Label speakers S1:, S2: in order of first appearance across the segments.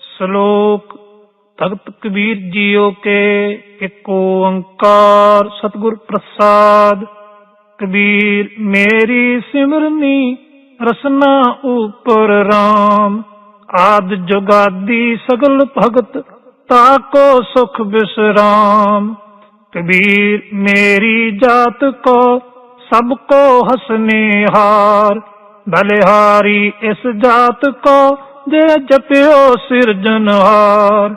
S1: ਸ਼ਲੋਕ, ਭਗਤ ਕਬੀਰ ਜੀਓ ਕੇ ਇੱਕ ਓੰਕਾਰ, ਸਤਿਗੁਰ ਪ੍ਰਸਾਦ। ਕਬੀਰ, ਮੇਰੀ ਸਿਮਰਨੀ, ਰਸਨਾ ਉਪਰ RAM ਆਦ ਜੁਗਾਦੀ ਸਗਲ ਭਗਤ ਤਾਕੋ ਸੁਖ ਬਿਸਰਾਮ। ਕਬੀਰ, ਮੇਰੀ ਜਾਤ ਕੋ, ਸਭ ਕੋ ਹਸਨੇ ਹਾਰ ਬਲਿਹਾਰੀ ਇਸ ਜਾਤ ਕੋ ਜੇ ਜਪਿਓ ਸਿਰਜਨਹਾਰ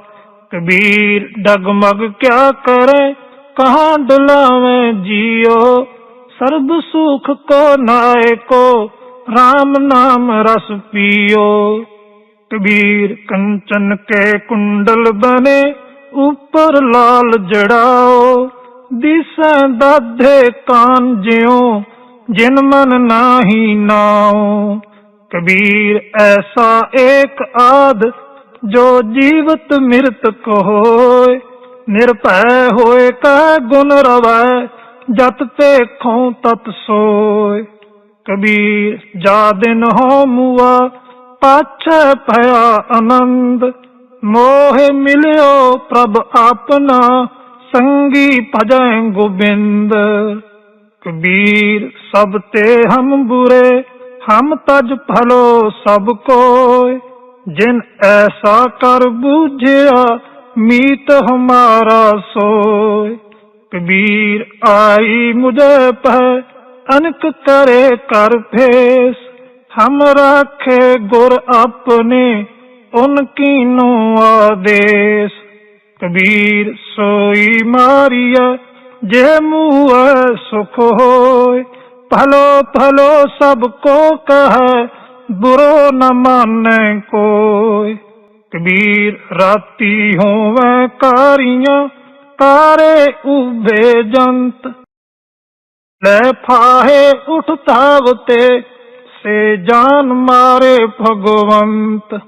S1: ਕਬੀਰ ਡਗਮਗ ਕਿਆ ਕਰੇ, ਕਹਾਂ ਡੁਲਾਵੇਂ ਜੀਓ। ਸਰਬ ਸੁਖ ਕੋ ਨਾਏ ਕੋ RAM ਨਾਮ ਰਸ ਪੀਓ। ਕਬੀਰ ਕੰਚਨ ਕੇ ਕੁੰਡਲ ਬਨੇ, ਉਪਰ ਲਾਲ ਜੜਾਓ। ਦਿਸੈ ਦਾਧੇ ਕਾਨ ਜਿਉ, ਜਿਨ ਮਨ ਨਾਹੀ ਨਾਉ। ਕਬੀਰ ਐਸਾ ਏਕ ਆਦ ਜੋ ਜੀਵਤ ਮਿਰਤ ਕੋ ਹੋਏ ਨਿਰਭੈ ਹੋਏ ਕੈ ਗੁਣ ਰਵੈ, ਜਤ ਦੇਖੋਂ ਤਤ ਸੋਏ ਕਬੀਰ ਜਾ ਦਿਨ ਹੋ ਮੁਆ, ਪਾਛੈ ਭਇਆ ਆਨੰਦ। ਮੋਹ ਮਿਲਿਓ ਪ੍ਰਭ ਆਪਣਾ, ਸੰਗੀ ਭਜੈ ਗੋਬਿੰਦ। ਕਬੀਰ ਸਭ ਤੇ ਹਮ ਬੁਰੇ ਹਮ ਤਜ ਭਲੋ ਸਭ ਕੋਇ, ਜਿਨ ਐਸਾ ਕਰ ਬੂਝਿਆ, ਮੀਤ ਹਮਾਰਾ ਸੋਇ। ਕਬੀਰ ਆਈ ਮੁਝੇ ਪੈ ਅਨਕ ਕਰੇ ਕਰ ਫੇਸ। ਹਮ ਰਾਖੇ ਗੁਰ ਆਪਣੇ, ਉਨ ਕੀਨੋ ਆਦੇਸ। ਕਬੀਰ ਸੋਈ ਮਾਰੀਆ ਜੇ ਮੂਹ ਸੁਖ ਹੋਏ ਭਲੋ ਭਲੋ ਸਭ ਕੋ ਕਹੈ, ਬੁਰੋ ਨ ਮਾਨੈ ਕਬੀਰ ਰਾਤੀ ਹੋਵੇ ਕਾਰੀਆਂ ਕਾਰੇ ਉਭੇ ਜੰਤ। ਲੈ ਫਾਹੇ ਉਠ ਤੇ, ਸੇ ਜਾਨ ਮਾਰੇ ਭਗਵੰਤ।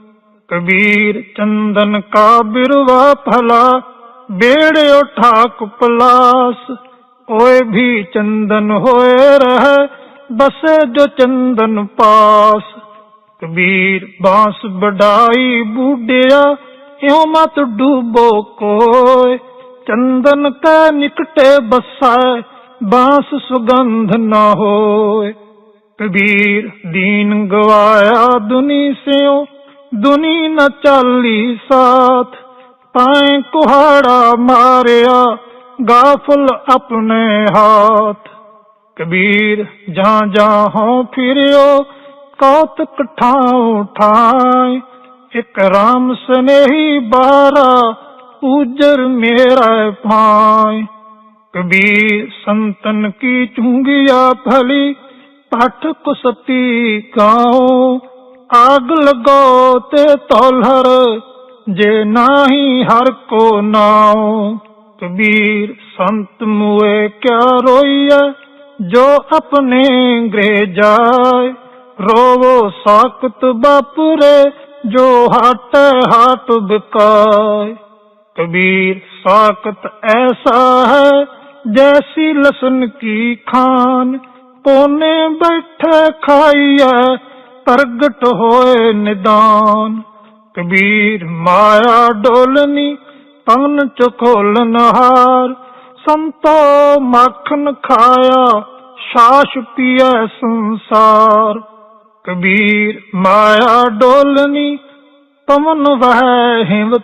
S1: ਕਬੀਰ ਚੰਦਨ ਕਾ ਬਿਰਵਾ ਫਲਾ ਬੇੜੇ ਉਠਾ ਪਲਾਸ ਓਏ ਵੀ ਚੰਦਨ ਹੋਏ ਰਹਿ ਬਸੇ ਜੋ ਚੰਦਨ ਪਾਸ। ਕਬੀਰ ਬਾਂਸ ਬਡਾਈ ਬੂਡਿਆ ਇਉ ਮਤ ਡੂਬੋ ਕੋਏ। ਚੰਦਨ ਕੈ ਨਿਕਟੇ ਬਸੈ ਬਾਂਸ ਸੁਗੰਧ ਨਾ ਹੋਏ। ਕਬੀਰ ਦੀਨ ਗਵਾਇਆ ਦੁਨੀ ਸਿਓ ਦੁਨੀ ਨ ਚਾਲੀ ਸਾਥ। ਪਾਏ ਕੁਹਾੜਾ ਮਾਰਿਆ ਗਾਫਲ ਆਪਣੇ ਹਾਥ। ਕਬੀਰ, ਜਾਂ ਜਾਂ ਹੋ ਫਿਰਿਓ, ਕੌਤਕ ਠਾਉ ਠਾਈ ਇਕ ਰਾਮ ਸਨੇਹੀ ਬਾਰਾ ਉਜਰ ਮੇਰਾ ਭਾਈ ਕਬੀਰ, ਸੰਤਨ ਕੀ ਚੁੰਗਿਆ ਭਲੀ ਪਠ ਕੁਸਤੀ ਕਾਉ ਆਗ ਲਗੋ ਤੇ ਤੋਲਹਰ, ਜੇ ਨਾਹੀ ਹਰ ਕੋ ਨਾਉ। ਕਬੀਰ ਸੰਤ ਮੁਏ ਕਿਆ ਰੋਈਐ? ਜੋ ਆਪਣੇ ਗ੍ਰਹਿ ਜਾਏ ਰੋਵੋ ਸਾਖਤ ਬਾਪੁਰੇ, ਜੋ ਹਟ ਹਾਟ ਬਿਕਾਏ। ਕਬੀਰ ਸਾਖਤ ਐਸਾ ਹੈ, ਜੈਸੀ ਲਸਨ ਕੀ ਖਾਨ ਕੋਨੇ ਬੈਠੇ ਖਾਈਐ, ਪ੍ਰਗਟ ਹੋਏ ਨਿਦਾਨ। ਕਬੀਰ ਮਾਇਆ ਡੋਲਨੀ ਪਵਨ ਚਖੋਲਨ ਹਾਰ ਸੰਤੋ ਮੱਖਣ ਖਾਇਆ, ਸ਼ਾਸ਼ ਪੀਐ ਸੰਸਾਰ। ਕਬੀਰ ਮਾਇਆ ਡੋਲਨੀ, ਪਵਨ ਵਹਿ ਹਿੰਵ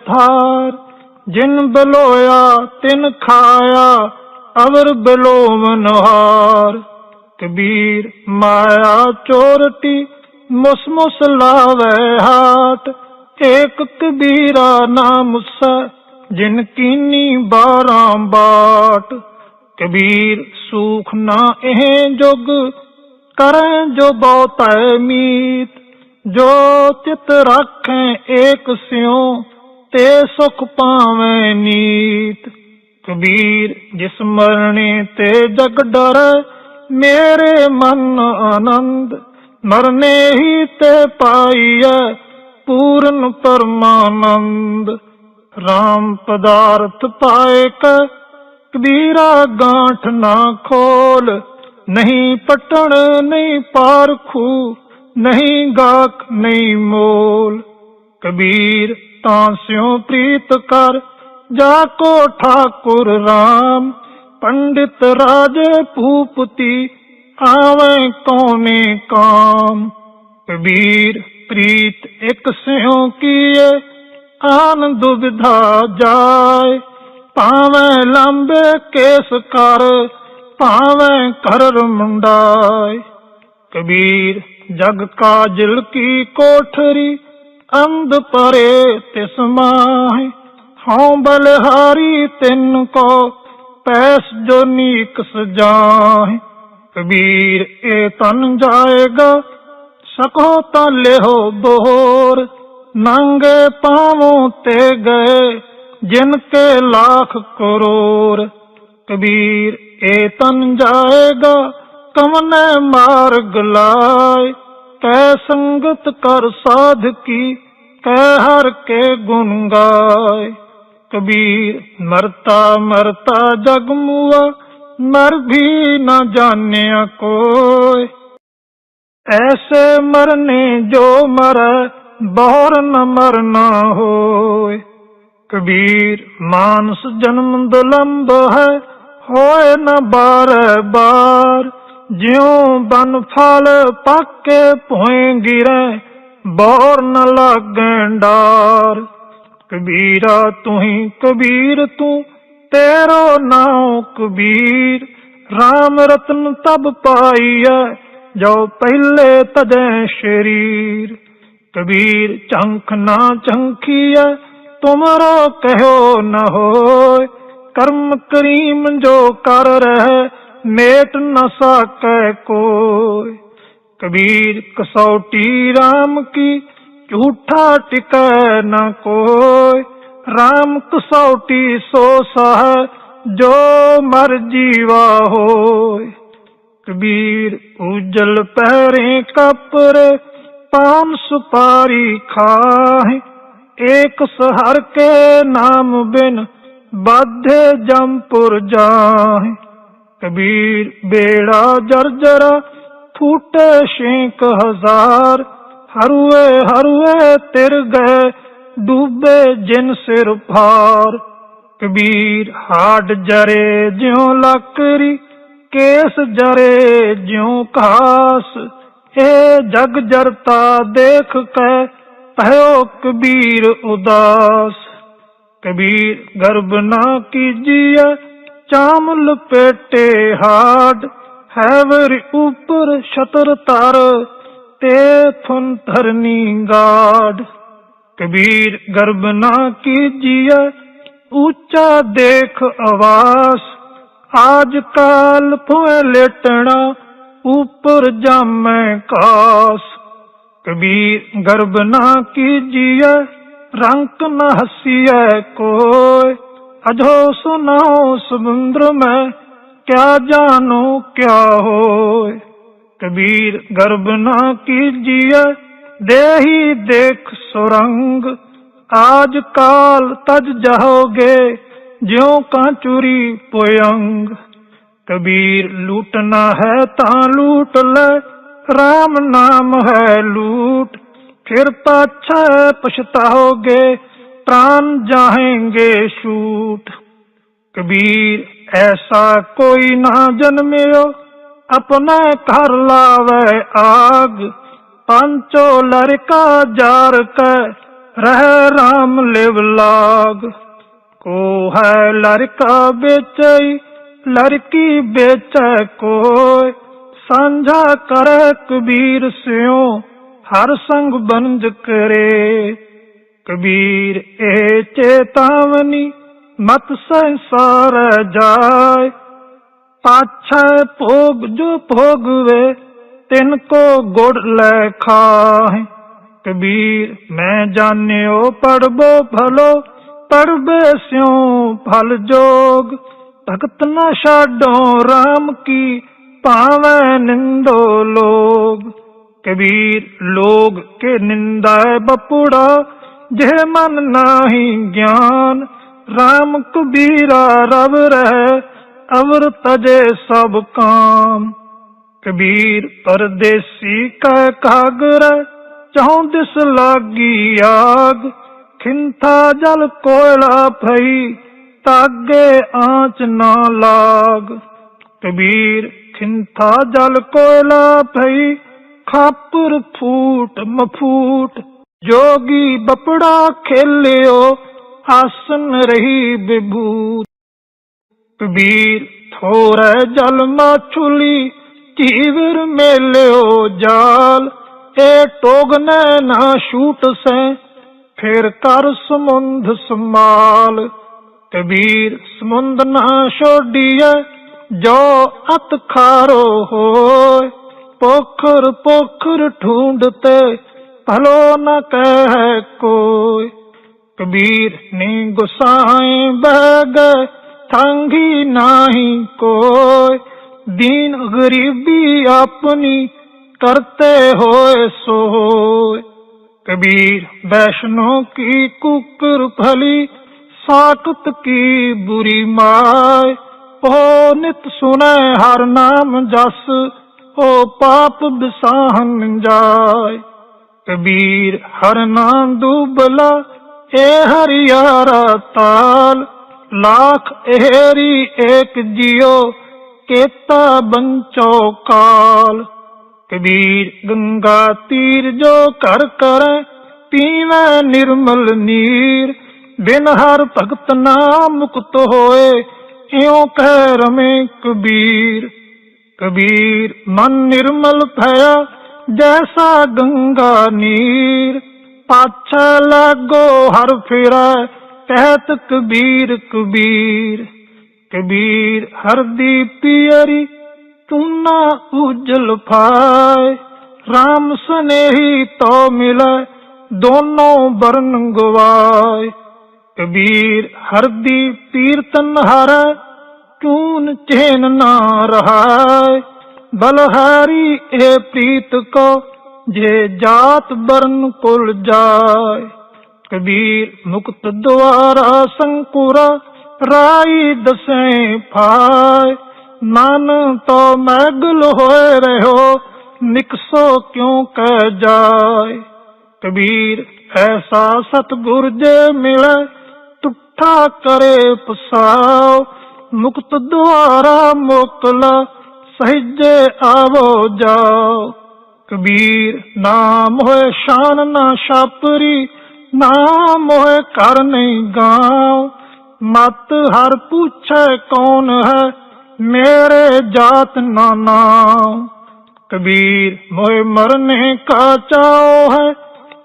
S1: ਜਿਨ ਬਲੋਇਆ ਤਿਨ ਖਾਇਆ, ਅਵਰ ਬਲੋਵਨ ਹਾਰ। ਕਬੀਰ ਮਾਇਆ ਚੋਰਟੀ, ਮੁਸ ਮੁਸ ਲਾਵੇ ਹਾਟ। ਏਕ ਕਬੀਰਾ ਨਾਮ ਸੈ ਜਿਨ ਕੀਨੀ ਬਾਰਾਂ ਬਾਟ, ਕਬੀਰ ਸੂਖ ਨਾ ਇਹ ਜੁਗ, ਕਰੈ ਜੋ ਬਹੁਤੈ ਮੀਤ। ਜੋ ਚਿਤ ਰਾਖੈ ਏਕ ਸਿਉ, ਤੇ ਸੁਖ ਪਾਵੇਂ ਨੀਤ। ਕਬੀਰ ਜਿਸ ਮਰਣੇ ਤੇ ਜਗ ਡਰ, ਮੇਰੇ ਮਨ ਆਨੰਦ। ਮਰਨੇ ਹੀ ਤੇ ਪਾਈਐ ਪੂਰਨ ਪਰਮਾਨੰਦ। RAM ਪਦਾਰਥ ਪਾਏ ਕਬੀਰਾ ਗਾਂਠ ਨਾ ਖੋਲ, ਨਹੀਂ ਪਟਣ, ਨਹੀਂ ਪਾਰਖੂ, ਨਹੀਂ ਗਾਖ, ਨਹੀਂ ਮੋਲ। ਕਬੀਰ ਤਾਂ ਸਿਉ ਪ੍ਰੀਤ ਕਰ, ਜਾ ਕੋ ਠਾਕੁਰ RAM ਪੰਡਿਤ ਰਾਜ ਭੂਪਤੀ, ਆਵੇ ਕੌਣੇ ਕਾਮ। ਕਬੀਰ ਪ੍ਰੀਤ ਇੱਕ ਸਿਉ ਕੀਏ ਆਨੰਦ ਵਿਧਾ ਜਾਏ। ਭਾਵੇਂ ਲੰਬੇ ਕੇਸ ਕਰ, ਭਾਵੇਂ ਕਰ ਮੁੰਡਾਏ। ਕਬੀਰ ਜਗ ਕਾਜਲ ਕੀ ਕੋਠਰੀ, ਅੰਧ ਪਰੇ ਤਿਸ ਮਾਹੇ। ਹਉ ਬਲਹਾਰੀ ਤਿੰਨ ਕੋ, ਪੈਸ ਜੋ ਨੀਕ ਸਜਾਹੇ। ਕਬੀਰ, ਇਹ ਤਨ ਜਾਏਗਾ, ਸਕੋ ਤਾਂ ਲਿਹੋ ਬੋਰ। ਨੰਗੇ ਪਾਵੋਂ ਤੇ ਗਏ, ਜਿਨ ਕੇ ਲੱਖ ਕਰੋੜ ਕਬੀਰ ਇਹ ਤਨ ਜਾਏਗਾ ਕਮਨੇ ਮਾਰਗ ਲਾਏ। ਕੈ ਸੰਗਤ ਕਰ ਸਾਧ ਕੀ ਕੈ ਹਰ ਕੇ ਗੁਣ ਗਾਏ। ਕਬੀਰ, ਮਰਤਾ ਮਰਤਾ ਜਗ ਮੁਆ ਮਰ ਵੀ ਨਾ ਜਾਣਿਆ ਕੋਈ ਐਸੇ ਮਰਨੇ ਜੋ ਮਰੈ ਬਹੁਰ ਨ ਮਰਨਾ ਹੋਏ। ਕਬੀਰ ਮਾਨਸ ਜਨਮ ਦੁਲੰਭ ਹੈ, ਹੋਏ ਨ ਬਾਰ ਬਾਰ। ਜਿਉ ਬਨ ਫਲ ਪੱਕੇ ਭੋਏ ਗਿਰੈ, ਬੋਰ ਨ ਲਾਗੈ ਡਾਰ। ਕਬੀਰਾ ਤੁਹੀ, ਕਬੀਰ ਤੂੰ, ਤੇਰੋ ਨਾਉ ਕਬੀਰ। RAM ਰਤਨ ਤਬ ਪਾਈਐ, ਜੋ ਪਹਿਲੇ ਤਜੈ ਸ਼ਰੀਰ। ਕਬੀਰ ਚੰਖ ਨਾ ਚੰਖੀਐ, ਤੁਮਰੋ ਕਹਿਓ ਨ ਹੋਏ ਕਰਮ ਕਰੀਮ ਜੋ ਕਰ ਰਹਿ ਮੇਟ ਨ ਸਾਕੈ ਕੋਇ। ਕਬੀਰ ਕਸੌਟੀ RAM ਕੀ, ਝੂਠਾ ਟਿਕੈ ਨ ਕੋਇ। RAM ਕਸੌਟੀ ਸੋ ਸਹ, ਜੋ ਮਰ ਜੀਵਾ ਹੋਇ। ਕਬੀਰ ਉਜਲ ਪਹਿਰੇ ਕਪਰੇ ਪਾਨ ਸੁਪਾਰੀ ਖਾਹੇ, ਏਕ ਸਹਰ ਕੇ ਨਾਮ ਬਿਨ ਬਾਧੇ ਜੰਪੁਰ ਜਾਹੇ। ਕਬੀਰ ਬੇੜਾ ਜਰਜਰਾ ਫੂਟੇ ਛੇਕ ਹਜ਼ਾਰ, ਹਰੂਏ ਹਰੂਏ ਤਿਰ ਗਏ ਡੂਬੇ ਜਿਨ ਸਿਰ ਭਾਰ। ਕਬੀਰ ਹਾਡ ਜਰੇ ਜਿਉ ਲੱਕਰੀ, ਕੇਸ ਜਰੇ ਜਿਉ ਘਾਸ। ਇਹ ਜਗ ਜਰਤਾ ਦੇਖ ਕੇ ਭਇਓ ਕਬੀਰ ਉਦਾਸ। ਕਬੀਰ ਗਰਬ ਨਾ ਕੀਜੀਐ, ਚਾਮ ਲਪੇਟੇ ਹਾਡ ਹੈਵਰ ਉਪਰ ਛਤਰ ਤਰ, ਤੇ ਫਨ ਧਰਨੀ ਗਾਡ ਕਬੀਰ ਗਰਬ ਨਾ ਕੀਜੀਐ, ਉੱਚਾ ਦੇਖ ਆਵਾਸ। ਆਜ ਕਾਲ ਭੋਏ ਲੇਟਣਾ ਉਪਰ ਜਾਮੈ ਕਾਸ, ਕਬੀਰ ਗਰਬ ਨਾ ਕੀਜੀਐ, ਰੰਕ ਨਾ ਹਸੀਐ ਕੋਇ। ਅਜੋ ਸੁਨਾਓ ਸਮੁੰਦਰ ਮੈਂ, ਕਿਆ ਜਾਨੋ ਕਿਆ ਹੋਏ ਕਬੀਰ ਗਰਬ ਨਾ ਕੀਜੀਐ, ਦੇਹੀ ਦੇਖ ਸੁਰੰਗ। ਆਜ ਕਾਲ ਤਜ ਜਾਓਗੇ, ਜਿਉ ਕਾਂਚੂਰੀ ਪੁਯੰਗ ਕਬੀਰ ਲੂਟਣਾ ਹੈ ਤਾਂ ਲੂਟ ਲੈ। RAM ਨਾਮ ਹੈ ਲੂਟ। ਫਿਰ ਪਾਛੈ ਪਛਤਾਓਗੇ, ਪ੍ਰਾਨ ਜਾਹੇਂਗੇ ਛੂਟ। ਕਬੀਰ, ਐਸਾ ਕੋਈ ਨਾ ਜਨਮਿਓ, ਆਪਣਾ ਘਰ ਲਾਵੇ ਆਗ। ਪੰਚੋ ਲੜਕਾ ਜਾਰ ਕੈ, ਰਹਿ RAM ਲਿਵ ਲਾਗ। ਕੋ ਹੈ ਲੜਕਾ ਵੇਚਈ ਲੜਕੀ ਵੇਚੈ ਕੋਇ ਸਾਂਝਾ ਕਰੈ ਕਬੀਰ ਸਿਉ, ਹਰ ਸੰਗ ਬੰਜ ਕਰੇ। ਕਬੀਰ ਇਹ ਚੇਤਾਵਨੀ ਮਤ ਸੰਸਾਰ ਜਾਏ। ਪਾਛੈ ਭੋਗ ਜੋ ਭੋਗਵੇ, ਤਿਨ ਕੋ ਗੁੜ ਲੈ ਖਾਹੇ। ਕਬੀਰ, ਮੈਂ ਜਾਣਿਓ ਪੜਬੋ ਭਲੋ, ਪੜਬੇ ਸਿਉ ਫਲ ਜੋਗ। ਭਗਤ ਨਾ ਛਾਡੋ RAM ਕੀ ਭਾਵੇਂ ਨਿੰਦੋ ਲੋਗ ਕਬੀਰ ਲੋਗ ਕੇ ਨਿੰਦਾ ਬਪੂੜਾ ਜੇ ਮਨ ਨਾਹੀ ਗਿਆਨ। RAM ਕਬੀਰਾ ਰਵ ਰਹਿ ਅਵਰ ਤਜੇ ਸਭ ਕਾਮ। ਕਬੀਰ ਪਰਦੇਸੀ ਕੈ ਕਾਗਰ ਚੌਂ ਦਿਸ ਲਾਗੀ ਆਗ। ਖਿੰਥਾ ਜਲ ਕੋਇਲਾ ਭਈ ਤਾਗੇ ਆਂਚ ਨਾ ਲਾਗ। ਕਬੀਰ ਖਿੰਥਾ ਜਲ ਕੋਇਲਾ ਭਈ ਖਾਪੁਰ ਫੂਟ ਮਫੂਟ। ਜੋਗੀ ਬਪੜਾ ਖੇਲਿਓ, ਆਸਨ ਰਹੀ ਵਿਭੂਤ। ਕਬੀਰ ਥੋੜੈ ਜਲ ਮਾਛੁਲੀ ਧੀਵਰ ਮੇਲਿਓ ਜਾਲ। ਏ ਟੋਗਨੈ ਨਾ ਛੂਟ ਸੈ, ਫਿਰ ਕਰ ਸਮੁੰਦ ਸਮਾਲ ਕਬੀਰ ਸਮੁੰਦ ਨਾ ਛੋਡੀਐ, ਜੋ ਅਤ ਖਾਰੋ ਹੋਏ ਪੋਖਰ ਪੋਖਰ ਢੂੰਡ ਤੇ ਭਲੋ ਨ ਕਹਿ ਕੋਈ। ਕਬੀਰ ਨੀ ਗੁਸਾਏ ਬਗ ਥੰਗੀ ਨਹੀਂ ਕੋਈ। ਦੀਨ ਗਰੀਬੀ ਆਪਣੀ ਕਰਤੇ ਹੋਏ ਸੋ ਕਬੀਰ ਵੈਸ਼ਨੋ ਕੀ ਕੁਕਰ ਭਲੀ ਸਾਕਤ ਕੀ ਬੁਰੀ ਮਾਇ? ਹੋ ਨਿਤ ਸੁਣੈ ਹਰ ਨਾਮ ਜਸ, ਹੋ ਪਾਪ ਬਿਸਾਹਨ ਜਾਏ ਕਬੀਰ ਹਰ ਨਾਮ ਦੁਬਲਾ, ਏ ਹਰ ਯਾਰਾ ਤਾਲ। ਲੱਖ ਇਹਰੀ ਏਕ ਜਿਉ, ਕੇਤਾ ਬੰਚੋ ਕਾਲ। ਕਬੀਰ ਗੰਗਾ ਤੀਰ ਜੋ ਕਰ ਕਰੈ, ਪੀਵੈ ਨਿਰਮਲ ਨੀਰ। ਬਿਨ ਹਰ ਭਗਤ ਨਾ ਮੁਕਤ ਹੋਏ, ਇਉਂ ਕਹਿ ਰਮੇ ਕਬੀਰ। ਕਬੀਰ ਮਨ ਨਿਰਮਲ ਭਇਆ, ਜੈਸਾ ਗੰਗਾ ਨੀਰ। ਪਾਛਾ ਲਾਗੋ ਹਰ ਫਿਰੈ, ਕਹਿਤ ਕਬੀਰ ਕਬੀਰ। ਕਬੀਰ ਹਰ ਦੀ ਪਿਯਰੀ ਤੂੰ ਨਾ ਉਜਲ ਪਾਏ RAM ਸਨੇਹੀ ਤੋ ਮਿਲੈ, ਦੋਨੋਂ ਬਰਨ ਗਵਾਏ। ਕਬੀਰ ਹਰ ਦੀ ਪੀਰਤਨ ਹਰੈ, ਚੂਨ ਚੇਨ ਨਾ ਰਹਾਏ ਬਲਹਾਰੀ ਇਹ ਪ੍ਰੀਤ ਕੋ, ਜੇ ਜਾਤ ਬਰਨ ਕੁਲ ਜਾਏ ਕਬੀਰ ਮੁਕਤ ਦੁਆਰਾ ਸੰਕੁਰਾ, ਰਾਈ ਦਸੈ ਫਾਏ ਮਨ ਤੋ ਮੈਗਲ ਹੋਏ ਰਹੋ ਨਿਕਸੋ ਕਿਉ ਕਹਿ ਜਾਏ ਕਬੀਰ ਐਸਾ ਸਤਗੁਰ ਜੇ ਮਿਲੇ ਇਕੱਠਾ ਕਰੇ ਪਸਾਓ ਮੁਕਤ ਦੁਆਰਾ ਮੋਕਲਾ ਸਹਿਜੇ ਆਵੋ ਜਾਓ। ਕਬੀਰ, ਨਾਮ ਹੋਏ ਸ਼ਾਨ ਨਾ ਛਾਪਰੀ, ਨਾਮ ਹੋਏ ਕਰ ਨਹੀਂ ਗਾਉ ਮਤ ਹਰ ਪੁੱਛੇ ਕੌਣ ਹੈ, ਮੇਰੇ ਜਾਤ ਨਾ ਨਾਮ ਕਬੀਰ, ਮੋਏ ਮਰਨੇ ਕਾ ਚਾਓ ਹੈ,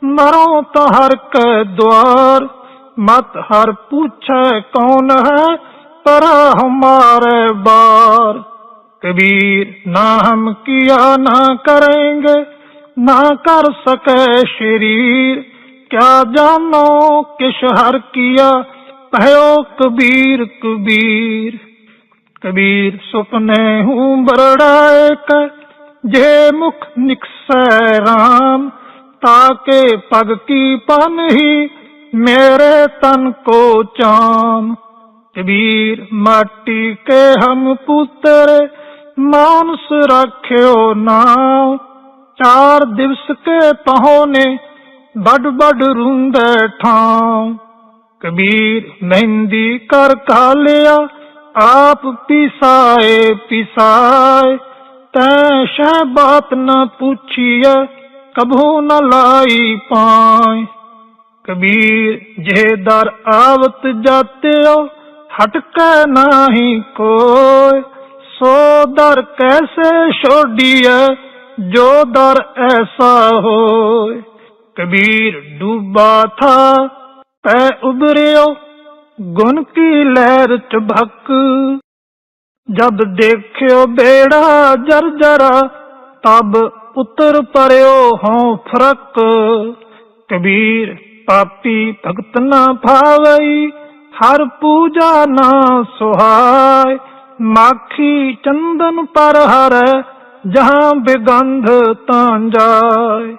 S1: ਮਰੋ ਤਾਂ ਹਰ ਕੈ ਦਵਾਰ मत हर पूछे कौन है पर हमारे बार। कबीर ना हम किया ना करेंगे, ना कर सके शरीर। क्या जानो किस हर किया, भयो कबीर कबीर। कबीर सुपने हूँ बरड़ाए कर जे मुख निकसै राम। ताके पग की पन ही मेरे तन को चाम कबीर माटी के हम पुत्र मानस रख्यो नाम चार दिवस के पहोने बड बड रूंदे ठाम कबीर मेहंदी कर खा लिया आप पिसाए पिसाए तै शह बात न पूछिए कभू न लाई ਕਬੀਰ ਜਿਹੇ ਦਰ ਆਵਤ ਜਾਤਿਓ, ਹਟਕੈ ਨਾਹੀ ਕੋਈ ਸੋ ਦਰ ਕੈਸੇ ਛੋਡੀਐ, ਜੋ ਦਰ ਐਸਾ ਹੋਏ ਕਬੀਰ ਡੂਬਾ ਥਾ ਤੈ ਉਬਰਿਓ ਗੁਣ ਕੀ ਲਹਿਰ ਚ ਭੱਕ। ਜਦ ਦੇਖਿਓ ਬੇੜਾ ਜਰਜਰਾ ਤਬ ਉਤਰ ਪਰਿਓ ਹੋਂ ਫ਼ਰਕ। ਕਬੀਰ ਪਾਪੀ ਭਗਤ ਨਾ ਭਾਵਈ ਹਰ ਪੂਜਾ ਨਾ ਸੁਹਾਇ। ਮਾਖੀ ਚੰਦਨ ਪਰ ਹਰ, ਜਹਾਂ ਬਿਗੰਧ ਤਾਂ ਜਾਏ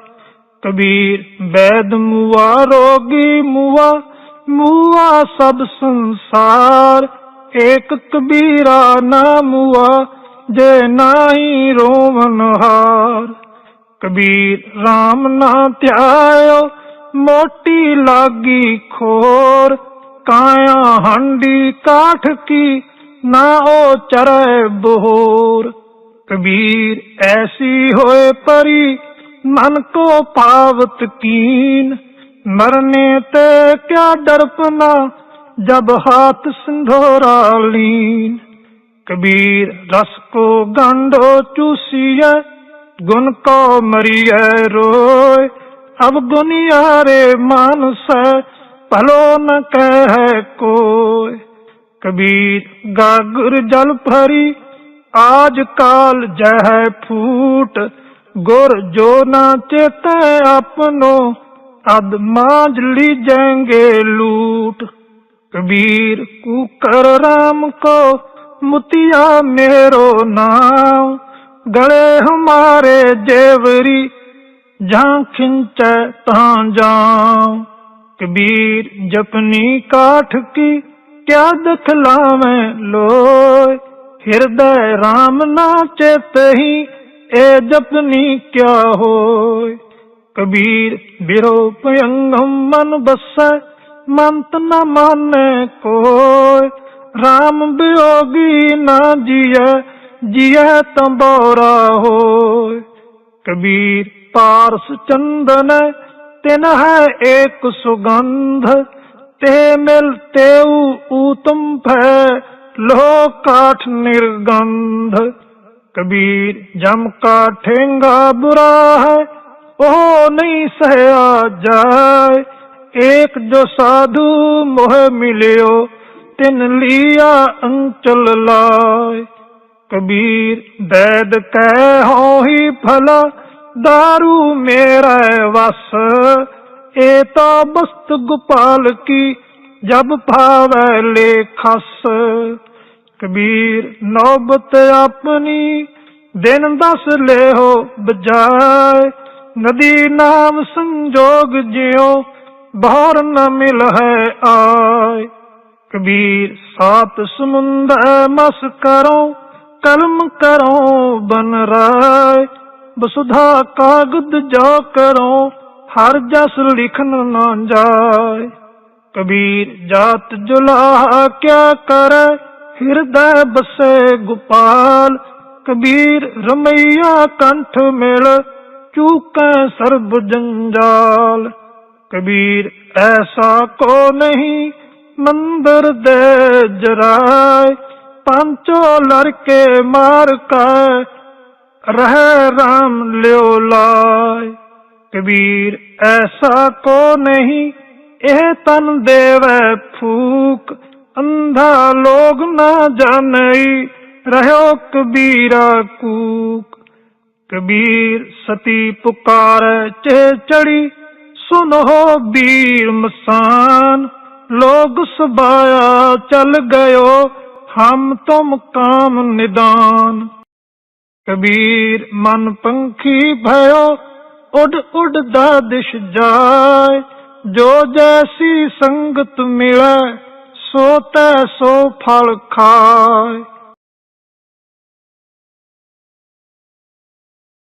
S1: ਕਬੀਰ ਬੈਦ ਮੂਆ, ਰੋਗੀ ਮੂਆ ਮੂਆ ਸਭ ਸੰਸਾਰ। ਏਕ ਕਬੀਰਾ ਨਾ ਮੂਆ, ਜੇ ਨਾਹੀ ਰੋਵਨ ਹਾਰ। ਕਬੀਰ RAM ਨਾ ਧਿਆਇਓ ਮੋਟੀ ਲਾਗੀ ਖੋਰ, ਕਾਇਆ ਹੰਡੀ ਕਾਠ ਕੀ, ਨਾ ਉਹ ਚਰੈ ਬਹੋਰ। ਕਬੀਰ ਐਸੀ ਹੋਏ ਪਰੀ, ਮਨ ਕੋ ਪਾਵਤ ਕੀਨ। ਮਰਨੇ ਤੇ ਕਿਆ ਡਰਪਨਾ ਜਬ ਹਾਥ ਸਿੰਧੋਰਾ ਲੀਨ। ਕਬੀਰ ਰਸ ਕੋ ਗੰਢੋ ਚੂਸੀਐ, ਗੁਣ ਕੋ ਮਰੀਐ ਰੋਏ। अब गुनियारे मानस भलो न कह कोय कबीर गागर जल भरी आज काल जह फूट गुर जो न चेते अपनो अद मांझ लीजेंगे लूट कबीर कुकर राम को मुतिया मेरो नाम गले हमारे जेवरी ਜਹਾਂ ਖਿੰਚੈ ਤਹਾਂ ਜਾਉ। ਕਬੀਰ ਜਪਨੀ ਕਾਠ ਕੀ, ਕਿਆ ਦਖਲਾਵੇਂ ਲੋਏ ਹਿਰਦੈ RAM ਨਾ ਚੇਤਹੀ ਇਹ ਜਪਨੀ ਕਿਆ ਹੋਏ ਕਬੀਰ ਬਿਰੋ ਭਯੰਗਮ ਮਨ ਬਸੈ, ਮੰਤ ਨ ਮਾਨੈ ਕੋਇ। RAM ਬਿਯੋਗੀ ਨਾ ਜੀਐ ਜੀਐ ਤੰਬੋਰਾ ਹੋਇ। ਕਬੀਰ ਪਾਰਸ ਚੰਦਨ, ਤਿਨ ਹੈ ਏਕ ਸੁਗੰਧ, ਤੇ ਮਿਲ ਤੇਉ ਊਤਮ ਭੈ ਲੋਹ ਕਾਠ ਨਿਰਗੰਧ। ਕਬੀਰ, ਜਮ ਕਾ ਠੇਂਗਾ ਬੁਰਾ ਹੈ, ਉਹ ਨਹੀਂ ਸਹਿਆ ਜਾਏ। ਏਕ ਜੋ ਸਾਧੂ ਮੋਹ ਮਿਲਿਓ, ਤਿਨ ਲੀਆ ਅੰਚਲ ਲਾਏ। ਕਬੀਰ, ਦੈਦ ਕਹਿ ਹੋਈ ਫਲਾ दारू मेरा वस ए तो बस्त गोपाल की जब भावै ले खस कबीर नौबत अपनी दिन दस ले हो बजाय नदी नाम संजोग जियो बाहर न मिल है आय कबीर सात समुंदर मस करो कलम करो बन राय ਬਸੁਧਾ ਕਾਗਦ ਜੋ ਕਰੋ, ਹਰ ਜਸ ਲਿਖਨ ਨਾ ਜਾਏ। ਕਬੀਰ ਜਾਤ ਜੁਲਾ ਕਿਆ ਕਰ, ਹਿਰਦੈ ਬਸੇ ਗੋਪਾਲ। ਕਬੀਰ ਰਮਈਆ ਕੰਠ ਮਿਲ, ਚੂਕੈ ਸਰਬ ਜੰਜਾਲ। ਕਬੀਰ ਐਸਾ ਕੋ ਨਹੀਂ, ਮੰਦਰ ਦੇ ਜਰਾਏ। ਪੰਚੋ ਲੜਕੇ ਮਾਰ ਕਾ ਰਹਿ ਰਾਮ ਲਿਓ ਲਾਇ। ਕਬੀਰ ਐਸਾ ਕੋ ਨਹੀਂ, ਇਹ ਤਨ ਦੇਵੈ ਫੂਕ। ਅੰਧਾ ਲੋਗ ਨਾ ਜਾਣਈ, ਰਹਿਓ ਕਬੀਰਾ ਕੂਕ। ਕਬੀਰ ਸਤੀ ਪੁਕਾਰ ਚੇ ਚੜੀ, ਸੁਨੋ ਬੀਰ ਮਸਾਨ। ਲੋਗ ਸਬਾਇਆ ਚਲ ਗਇਓ, ਹਮ ਤੁਮ ਕਾਮ ਨਿਦਾਨ। ਕਬੀਰ ਮਨ ਪੰਖੀ ਭਇਓ, ਉਡ ਉਡ ਦਾ ਦਿਸ਼ ਜਾਏ। ਜੋ ਜੈਸੀ ਸੰਗਤ ਮਿਲੈ, ਸੋ ਤੈ ਸੋ ਫਲ ਖਾਏ।